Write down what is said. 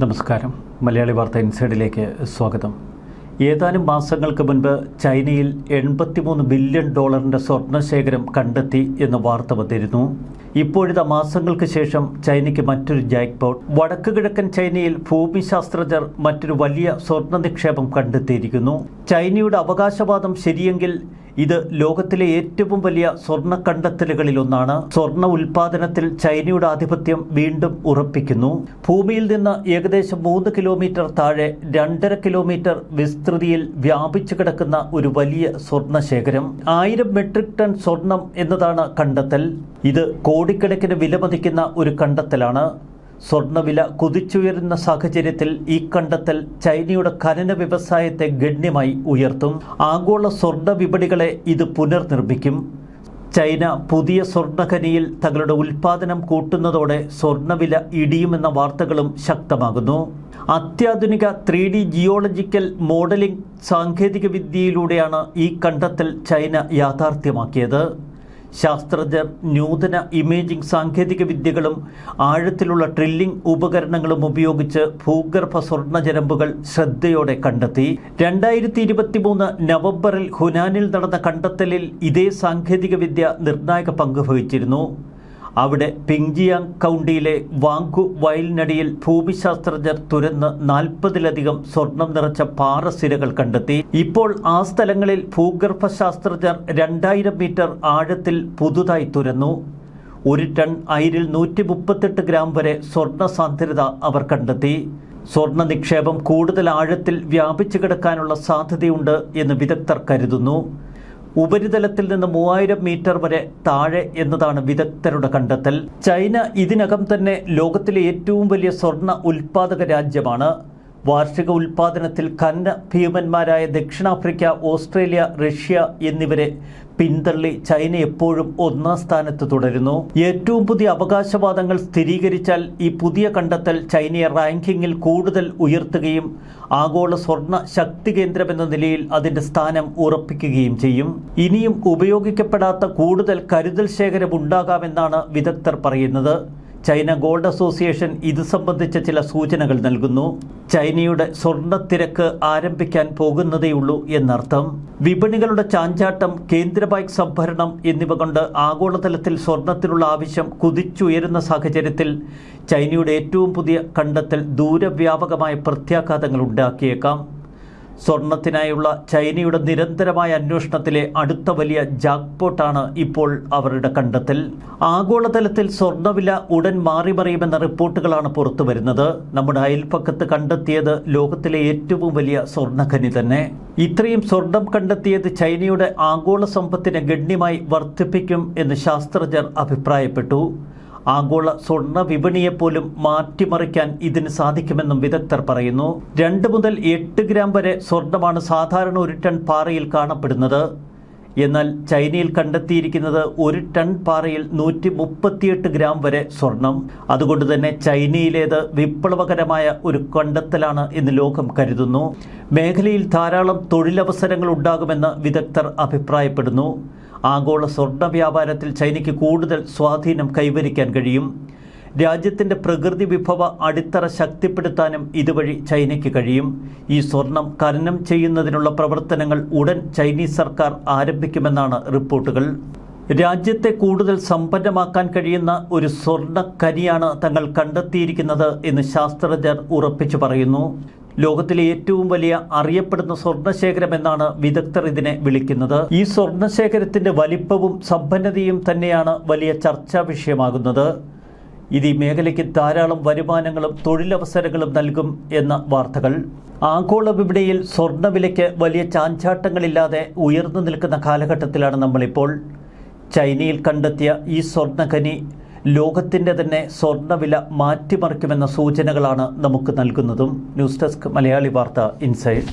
നമസ്കാരം. മലയാളി വാർത്ത ഇൻസൈഡിലേക്ക് സ്വാഗതം. ഏതാനും മാസങ്ങൾക്ക് മുൻപ് ചൈനയിൽ എൺപത്തിമൂന്ന് ബില്യൺ ഡോളറിന്റെ സ്വർണശേഖരം കണ്ടെത്തി എന്ന വാർത്ത വന്നിരുന്നു. ഇപ്പോഴിത മാസങ്ങൾക്ക് ശേഷം ചൈനയ്ക്ക് മറ്റൊരു ജാക്ക്പോട്ട്. വടക്ക് കിഴക്കൻ ചൈനയിൽ ഭൂമിശാസ്ത്രജ്ഞർ മറ്റൊരു വലിയ സ്വർണ നിക്ഷേപം കണ്ടെത്തിയിരിക്കുന്നു. ചൈനയുടെ അവകാശവാദം ശരിയെങ്കിൽ ഇത് ലോകത്തിലെ ഏറ്റവും വലിയ സ്വർണ കണ്ടെത്തലുകളിലൊന്നാണ് സ്വർണ ഉൽപാദനത്തിൽ ചൈനയുടെ ആധിപത്യം വീണ്ടും ഉറപ്പിക്കുന്നു. ഭൂമിയിൽ നിന്ന് ഏകദേശം മൂന്ന് കിലോമീറ്റർ താഴെ രണ്ടര കിലോമീറ്റർ വിസ്തൃതിയിൽ വ്യാപിച്ചു കിടക്കുന്ന ഒരു വലിയ സ്വർണ ശേഖരം. ആയിരം മെട്രിക് ടൺ സ്വർണം എന്നതാണ് കണ്ടെത്തൽ. ഇത് കോടിക്കണക്കിന് വിലമതിക്കുന്ന ഒരു കണ്ടെത്തലാണ്. സ്വർണവില കുതിച്ചുയരുന്ന സാഹചര്യത്തിൽ ഈ കണ്ടെത്തൽ ചൈനയുടെ ഖനന വ്യവസായത്തെ ഗണ്യമായി ഉയർത്തും. ആഗോള സ്വർണ വിപണികളെ ഇത് പുനർനിർമ്മിക്കും. ചൈന പുതിയ സ്വർണഖനിയിൽ തങ്ങളുടെ ഉൽപാദനം കൂട്ടുന്നതോടെ സ്വർണവില ഇടിയുമെന്ന വാർത്തകളും ശക്തമാകുന്നു. അത്യാധുനിക ത്രീ ഡി ജിയോളജിക്കൽ മോഡലിംഗ് സാങ്കേതികവിദ്യയിലൂടെയാണ് ഈ കണ്ടെത്തൽ ചൈന യാഥാർത്ഥ്യമാക്കിയത്. ശാസ്ത്രജ്ഞർ നൂതന ഇമേജിംഗ് സാങ്കേതിക വിദ്യകളും ആഴത്തിലുള്ള ഡ്രില്ലിംഗ് ഉപകരണങ്ങളും ഉപയോഗിച്ച് ഭൂഗർഭ സ്വർണചരമ്പുകൾ ശ്രദ്ധയോടെ കണ്ടെത്തി. രണ്ടായിരത്തി ഇരുപത്തി മൂന്ന് നവംബറിൽ ഹുനാനിൽ നടന്ന കണ്ടെത്തലിൽ ഇതേ സാങ്കേതിക വിദ്യ നിർണായക പങ്ക് വഹിച്ചിരുന്നു. അവിടെ പിങ്ജിയാങ് കൗണ്ടിയിലെ വാങ്കു വയലിനടിയിൽ ഭൂമിശാസ്ത്രജ്ഞർ തുരന്ന് നാൽപ്പതിലധികം സ്വർണം നിറച്ച പാറസിരകൾ കണ്ടെത്തി. ഇപ്പോൾ ആ സ്ഥലങ്ങളിൽ ഭൂഗർഭശാസ്ത്രജ്ഞർ രണ്ടായിരം മീറ്റർ ആഴത്തിൽ പുതുതായി തുരന്നു. ഒരു ടൺ അയിരിൽ നൂറ്റി മുപ്പത്തെട്ട് ഗ്രാം വരെ സ്വർണ സാന്ദ്രത അവർ കണ്ടെത്തി. സ്വർണ നിക്ഷേപം കൂടുതൽ ആഴത്തിൽ വ്യാപിച്ചു കിടക്കാനുള്ള സാധ്യതയുണ്ട് എന്ന് വിദഗ്ധർ കരുതുന്നു. ഉപരിതലത്തിൽ നിന്ന് മൂവായിരം മീറ്റർ വരെ താഴെ എന്നതാണ് വിദഗ്ധരുടെ കണ്ടെത്തൽ. ചൈന ഇതിനകം തന്നെ ലോകത്തിലെ ഏറ്റവും വലിയ സ്വർണ ഉൽപാദക രാജ്യമാണ്. വാർഷിക ഉൽപാദനത്തിൽ കന്ന ഭീമന്മാരായ ദക്ഷിണാഫ്രിക്ക ഓസ്ട്രേലിയ റഷ്യ എന്നിവരെ പിന്തള്ളി ചൈന എപ്പോഴും ഒന്നാം സ്ഥാനത്ത് തുടരുന്നു. ഏറ്റവും പുതിയ അവകാശവാദങ്ങൾ സ്ഥിരീകരിച്ചാൽ ഈ പുതിയ കണ്ടെത്തൽ ചൈനയെ റാങ്കിങ്ങിൽ കൂടുതൽ ഉയർത്തുകയും ആഗോള സ്വർണ ശക്തി കേന്ദ്രമെന്ന നിലയിൽ അതിന്റെ സ്ഥാനം ഉറപ്പിക്കുകയും ചെയ്യും. ഇനിയും ഉപയോഗിക്കപ്പെടാത്ത കൂടുതൽ കരുതൽ ശേഖരം ഉണ്ടാകാമെന്നാണ് വിദഗ്ധർ പറയുന്നത്. ചൈന ഗോൾഡ് അസോസിയേഷൻ ഇത് സംബന്ധിച്ച ചില സൂചനകൾ നൽകുന്നു. ചൈനയുടെ സ്വർണത്തിരക്ക് ആരംഭിക്കാൻ പോകുന്നതേയുള്ളൂ എന്നർത്ഥം. വിപണികളുടെ ചാഞ്ചാട്ടം കേന്ദ്ര ബാങ്ക് സംഭരണം എന്നിവ കൊണ്ട് ആഗോളതലത്തിൽ സ്വർണത്തിനുള്ള ആവശ്യം കുതിച്ചുയരുന്ന സാഹചര്യത്തിൽ ചൈനയുടെ ഏറ്റവും പുതിയ കണ്ടെത്തൽ ദൂരവ്യാപകമായ പ്രത്യാഘാതങ്ങൾ ഉണ്ടാക്കിയേക്കാം. സ്വർണത്തിനായുള്ള ചൈനയുടെ നിരന്തരമായ അന്വേഷണത്തിലെ അടുത്ത വലിയ ജാക്ക്പോട്ടാണ് ഇപ്പോൾ അവരുടെ കണ്ടെത്തൽ. ആഗോളതലത്തിൽ സ്വർണവില ഉടൻ മാറിമറിയുമെന്ന റിപ്പോർട്ടുകളാണ് പുറത്തു വരുന്നത്. നമ്മുടെ അയൽപ്പക്കത്ത് കണ്ടെത്തിയത് ലോകത്തിലെ ഏറ്റവും വലിയ സ്വർണഖനി തന്നെ. ഇത്രയും സ്വർണം കണ്ടെത്തിയത് ചൈനയുടെ ആഗോള സമ്പത്തിനെ ഗണ്യമായി വർദ്ധിപ്പിക്കും എന്ന് ശാസ്ത്രജ്ഞർ അഭിപ്രായപ്പെട്ടു. ആഗോള സ്വർണ വിപണിയെപ്പോലും മാറ്റിമറിക്കാൻ ഇതിന് സാധിക്കുമെന്നും വിദഗ്ധർ പറയുന്നു. രണ്ട് മുതൽ എട്ട് ഗ്രാം വരെ സ്വർണമാണ് സാധാരണ ഒരു ടൺ പാറയിൽ കാണപ്പെടുന്നത്. എന്നാൽ ചൈനയിൽ കണ്ടെത്തിയിരിക്കുന്നത് ഒരു ടൺ പാറയിൽ നൂറ്റി മുപ്പത്തിയെട്ട് ഗ്രാം വരെ സ്വർണം. അതുകൊണ്ട് തന്നെ ചൈനയിലേത് വിപ്ലവകരമായ ഒരു കണ്ടെത്തലാണ് എന്ന് ലോകം കരുതുന്നു. മേഖലയിൽ ധാരാളം തൊഴിലവസരങ്ങൾ ഉണ്ടാകുമെന്ന് വിദഗ്ധർ അഭിപ്രായപ്പെടുന്നു. ആഗോള സ്വർണ വ്യാപാരത്തിൽ ചൈനയ്ക്ക് കൂടുതൽ സ്വാധീനം കൈവരിക്കാൻ കഴിയും. രാജ്യത്തിന്റെ പ്രകൃതി വിഭവ അടിത്തറ ശക്തിപ്പെടുത്താനും ഇതുവഴി ചൈനയ്ക്ക് കഴിയും. ഈ സ്വർണം ഖനനം ചെയ്യുന്നതിനുള്ള പ്രവർത്തനങ്ങൾ ഉടൻ ചൈനീസ് സർക്കാർ ആരംഭിക്കുമെന്നാണ് റിപ്പോർട്ടുകൾ. രാജ്യത്തെ കൂടുതൽ സമ്പന്നമാക്കാൻ കഴിയുന്ന ഒരു സ്വർണ ഖനിയാണ് തങ്ങൾ കണ്ടെത്തിയിരിക്കുന്നത് എന്ന് ശാസ്ത്രജ്ഞർ ഉറപ്പിച്ചു പറയുന്നു. ലോകത്തിലെ ഏറ്റവും വലിയ അറിയപ്പെടുന്ന സ്വർണശേഖരം എന്നാണ് വിദഗ്ധർ ഇതിനെ വിളിക്കുന്നത്. ഈ സ്വർണശേഖരത്തിന്റെ വലിപ്പവും സമ്പന്നതയും തന്നെയാണ് വലിയ ചർച്ചാ വിഷയമാകുന്നത്. ഇത് ഈ മേഖലയ്ക്ക് ധാരാളം വരുമാനങ്ങളും തൊഴിലവസരങ്ങളും നൽകും എന്ന വാർത്തകൾ. ആഗോള വിപണിയിൽ സ്വർണവിലയ്ക്ക് വലിയ ചാഞ്ചാട്ടങ്ങളില്ലാതെ ഉയർന്നു നിൽക്കുന്ന കാലഘട്ടത്തിലാണ് നമ്മളിപ്പോൾ. ചൈനയിൽ കണ്ടെത്തിയ ഈ സ്വർണഖനി ലോകത്തിന്റെ തന്നെ സ്വർണവില മാറ്റിമറിക്കുമെന്ന സൂചനകളാണ് നമുക്ക് നൽകുന്നതും. ന്യൂസ് ഡെസ്ക് മലയാളി വാർത്ത ഇൻസൈഡ്.